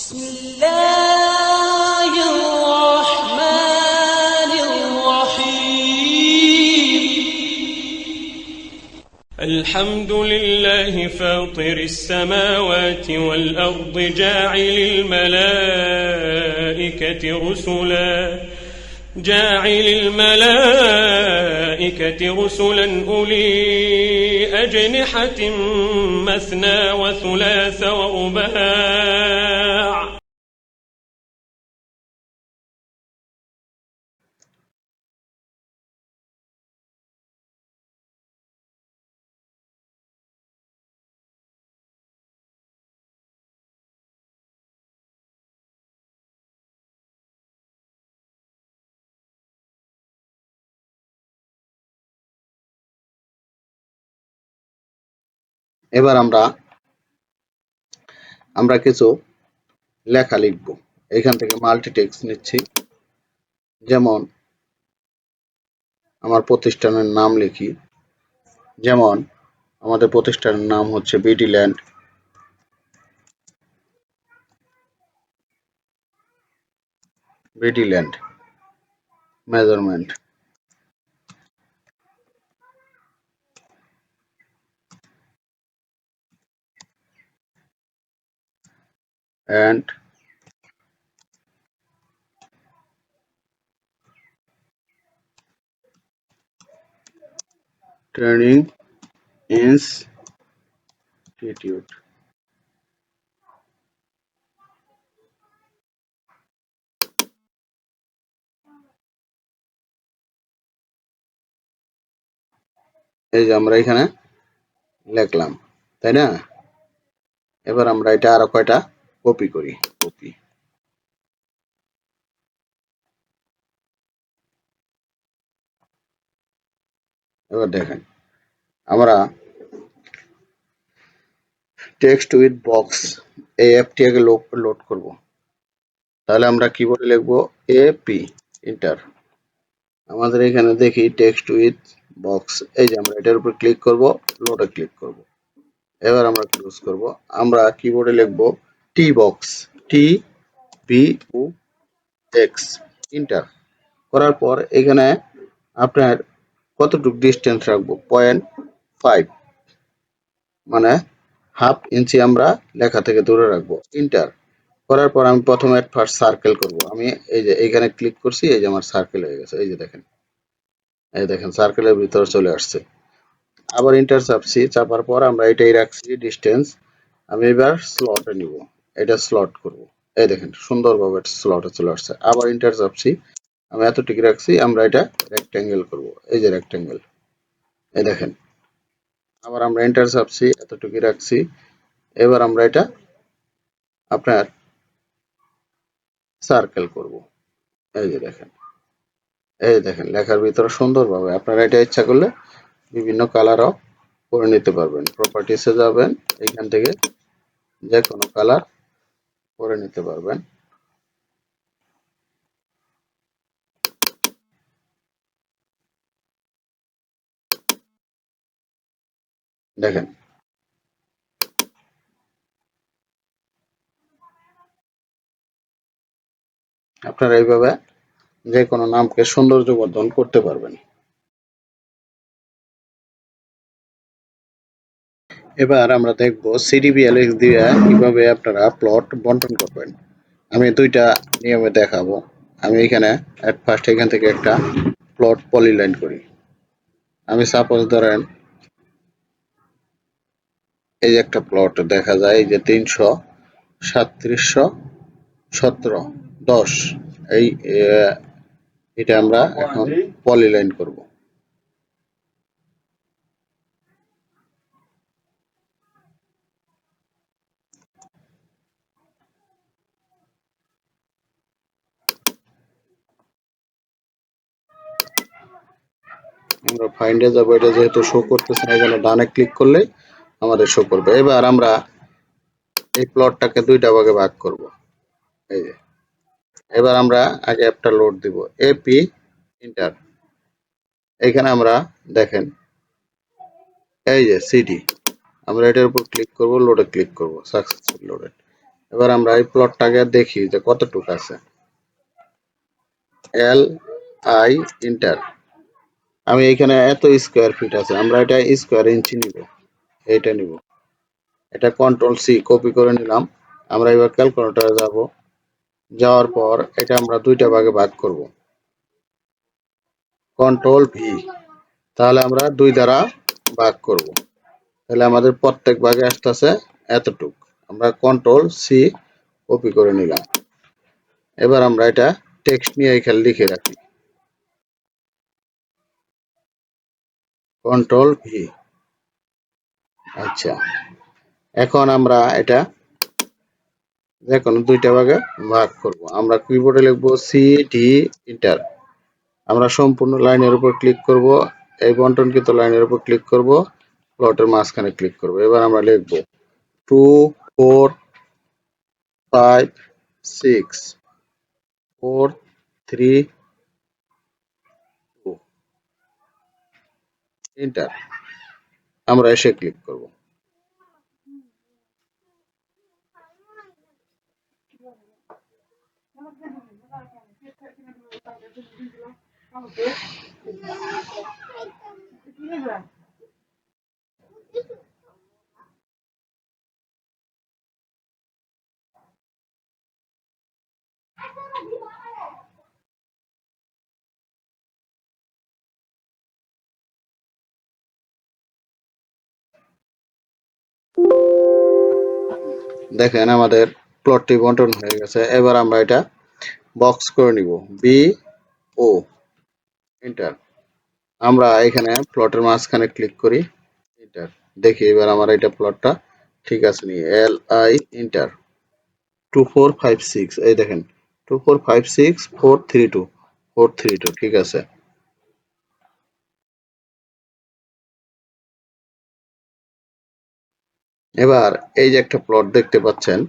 بسم الله الرحمن الرحيم. الحمد لله فاطر السماوات والأرض جاعل الملائكة رسلا. جاعل الملائكة رسلا أولي أجنحة مثنى وثلاث ورباع এবার আমরা আমরা কিছু লেখা লিখব। এখান থেকে মাল্টি টেক্সট নিচ্ছি। যেমন, আমার প্রতিষ্ঠানের নাম লিখি। যেমন, আমাদের প্রতিষ্ঠানের নাম হচ্ছে BD land BD land measurement and training institute এই যে আমরা এখানে লিখলাম, তাই না? এবার আমরা এটা আরও কয়টা কপি করি কপি এবার দেখেন, আমরা টেক্সট উইথ বক্স এই অ্যাপটি আগে লোড করব। তাহলে আমরা কিবোর্ডে লিখব এ পি ইন্টার আমাদের এখানে দেখি টেক্সট উইথ বক্স এই যে আমরা এটার উপর ক্লিক করব লোডে ক্লিক করব। এবার আমরা ক্লোজ করব। আমরা কিবোর্ডে লিখব T box T B O X enter করার পর এখানে আপনার কতটুকু ডিস্টেন্স রাখব? পয়েন্ট ফাইভ মানে হাফ ইঞ্চি আমরা লেখা থেকে দূরে রাখব। ইন্টার করার পর আমি প্রথমে ফার্স্ট সার্কেল করব। আমি এই যে এইখানে ক্লিক করছি, এই যে আমার সার্কেল হয়ে গেছে। এই যে দেখেন। এই দেখেন সার্কেলের ভিতরে চলে আসছে। আবার ইন্টার চাপছি, চাপার পর আমরা এটাই রাখছি ডিস্টেন্স আমি এবার স্লটে নিব। এটা স্লট করব। এই দেখেন, সুন্দরভাবে স্লটে চলে আসছে। আবার ইন্টার চাপছি। আমি এতটুকু রাখছি, আমরা এটা রেক্ট্যাঙ্গেল করব। এই যে রেক্ট্যাঙ্গেল এই দেখেন। আবার আমরা এন্টার চাপছি, এতটুকু রাখছি। এবার আমরা এটা আপনার সার্কেল করব। এই যে দেখেন। এই দেখেন, লেখার ভিতরে সুন্দরভাবে আপনারা এটা ইচ্ছা করলে বিভিন্ন কালারও করে নিতে পারবেন। প্রপার্টিসে যাবেন, এইখান থেকে যে কোনো কালার করে নিতে পারবেন। দেখেন। আপনারা এইভাবে যে কোনো নামকে সৌন্দর্য বর্ধন করতে পারবেন। এবার আমরা দেখব সিডিবিএলএক্স দিয়ে কীভাবে আপনারা প্লট বন্টন করবেন। আমি দুইটা নিয়মে দেখাবো। আমি এখানে অ্যাট ফার্স্ট এখান থেকে একটা প্লট পলিলাইন করি। আমি সাপোজ ধরেন এই যে একটা প্লট দেখা যায় এই যে তিনশো সাতত্রিশশো সতেরো দশ। এই এটা আমরা এখন পলিলাইন করব। আমরা ফাইন্ডে যাব, এটা যেহেতু শো করতেছে না, এখানে ডানে ক্লিক করলে আমাদের শো করবে। এবার আমরা এই প্লটটাকে দুইটা ভাগে ভাগ করব। এই যে, এবার আমরা আগে একটা লোড দিব। এপি ইন্টার এখানে আমরা দেখেন, এই যে সিডি আমরা এটার উপর ক্লিক করব লোডে ক্লিক করব সাকসেসফুল লোডেড এবার আমরা এই প্লটটাকে দেখি যে কতটুকু আছে। এল আই ইন্টার আমি এখানে এত স্কোয়ার ফিট আছে, আমরা এটা স্কোয়ার ইঞ্চি নিব এটা নিব। এটা কন্ট্রোল সি কপি করে নিলাম। আমরা এবার ক্যালকুলেটরে যাব। যাওয়ার পর এটা আমরা দুইটা ভাগে ভাগ করব। কন্ট্রোল ভি তাহলে আমরা দুই দ্বারা ভাগ করব। তাহলে আমাদের প্রত্যেক ভাগে আসতেছে এতটুক। আমরা কন্ট্রোল সি কপি করে নিলাম। এবার আমরা এটা টেক্সট নিয়ে এখানে লিখে রাখি। কন্ট্রোল ভি আচ্ছা। এখন আমরা এটা কোনো দুইটা ভাগে ভাগ করব। আমরা কিবোর্ডে লিখব সি ডি ইন্টার আমরা সম্পূর্ণ লাইনের উপর ক্লিক করব। এই বন্টনকৃত লাইনের উপর ক্লিক করব। প্লটের মাঝখানে ক্লিক করব। এবার আমরা লিখব two four five six four three enter আমরা এসে ক্লিক করব। দেখেন আমাদের প্লটটি বন্টন হয়ে গেছে। এবার আমরা এটা বক্স করে নিব। বি ও এন্টার আমরা এখানে প্লটের মাঝখানে ক্লিক করি এন্টার দেখি এবার আমার এটা প্লটটা ঠিক আছে নি। L I enter two four five six এই দেখেন two four five six four three two four three two ঠিক আছে। এবার এই যে একটা প্লট দেখতে পাচ্ছেন,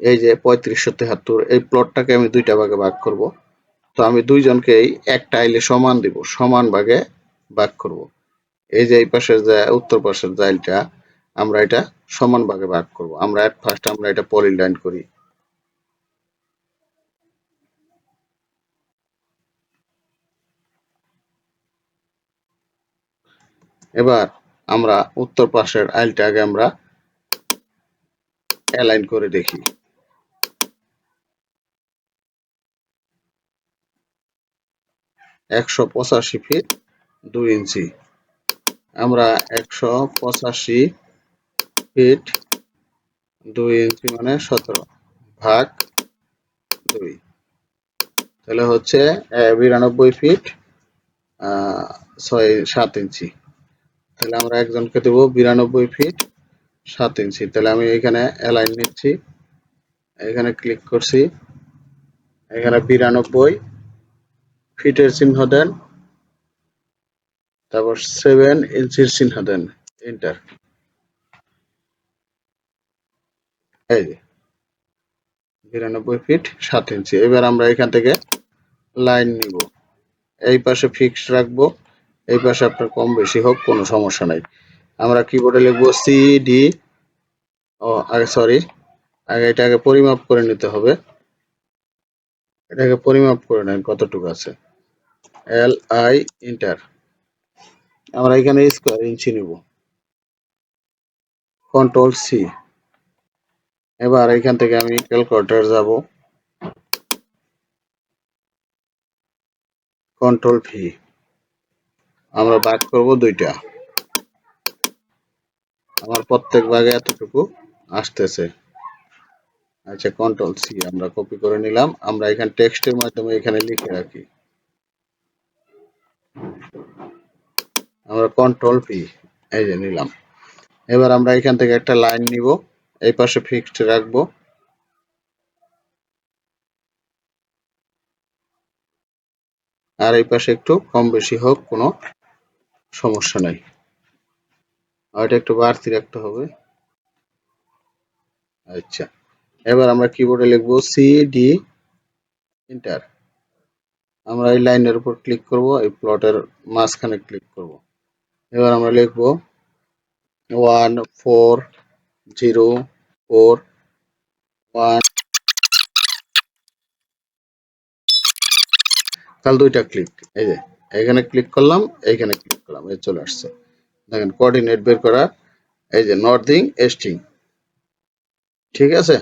এই যে পঁয়ত্রিশশো তেহাত্তর এই প্লটটাকে আমি দুইটা ভাগে ভাগ করব। তো আমি দুইজনকেই একটা আইলে সমান দিব, সমান ভাগে ভাগ করব। এই যে এই পাশের যে, উত্তর পাশের জাইলটা আমরা এটা সমান ভাগে ভাগ করব। আমরা এট ফার্স্ট আমরা এটা পলিলাইন করি। এবার আমরা উত্তর পাশের আইলটা আগে আমরা অ্যালাইন করে দেখি। একশো পঁচাশি ফিট দুই ইঞ্চি। আমরা একশো পঁচাশি ফিট দুই ইঞ্চি মানে সতেরো ভাগ দুই। তাহলে হচ্ছে বিরানব্বই ফিট ছয় সাত ইঞ্চি। তাহলে আমরা একজনকে দেবো বিরানব্বই ফিট সাত ইঞ্চি তাহলে আমি এখানে অ্যালাইন নিচ্ছি। এখানে ক্লিক করছি। এখানে বিরানব্বই ফিটের চিহ্ন দেন। তারপর সেভেন ইঞ্চির চিহ্ন দেন। এন্টার এই বিরানব্বই ফিট সাত ইঞ্চি এবার আমরা এখান থেকে লাইন নিব। এই পাশে ফিক্স রাখব। এই পাশে আপনার কম বেশি হোক, কোনো সমস্যা নাই। আমরা কিবোর্ডে লিখব সি ডি ও, আগে সরি আগে এটাকে পরিমাপ করে নিতে হবে। এটাকে পরিমাপ করে নেন, কতটুকু আছে? এল আই ইন্টার আমরা এখানে স্কোয়ার ইঞ্চি নিব। কন্ট্রোল সি এবার এখান থেকে আমি ক্যালকুলেটর যাব। কন্ট্রোল ভি আমরা ভাগ করব দুইটা। আমার প্রত্যেক ভাগে এতটুকু আসতেছে। আচ্ছা কন্ট্রোল সি আমরা কপি করে নিলাম। আমরা এখানে টেক্সটের মাধ্যমে এখানে লিখে রাখি। আমরা কন্ট্রোল ভি এই যে নিলাম। এবার আমরা এখান থেকে একটা লাইন নিব। এই পাশে ফিক্সড রাখব। আর এই পাশে একটু কম বেশি হোক কোনো সমস্যা নাই। আর এটা একটু বাড়তি রাখতে হবে। আচ্ছা এবার আমরা কিবোর্ডে লিখব সি ডি এন্টার আমরা এই লাইনের উপর ক্লিক করব, এই প্লটের মাঝখানে ক্লিক করব। এবার আমরা লিখব one four zero four one তাহলে দুইটা ক্লিক এই যে। এখানে ক্লিক করলাম, এইখানে ক্লিক করলাম, এই চলে আসছে। দেখেন কোঅর্ডিনেট বের করা, এই যে নর্থিং এস্টিং ঠিক আছে?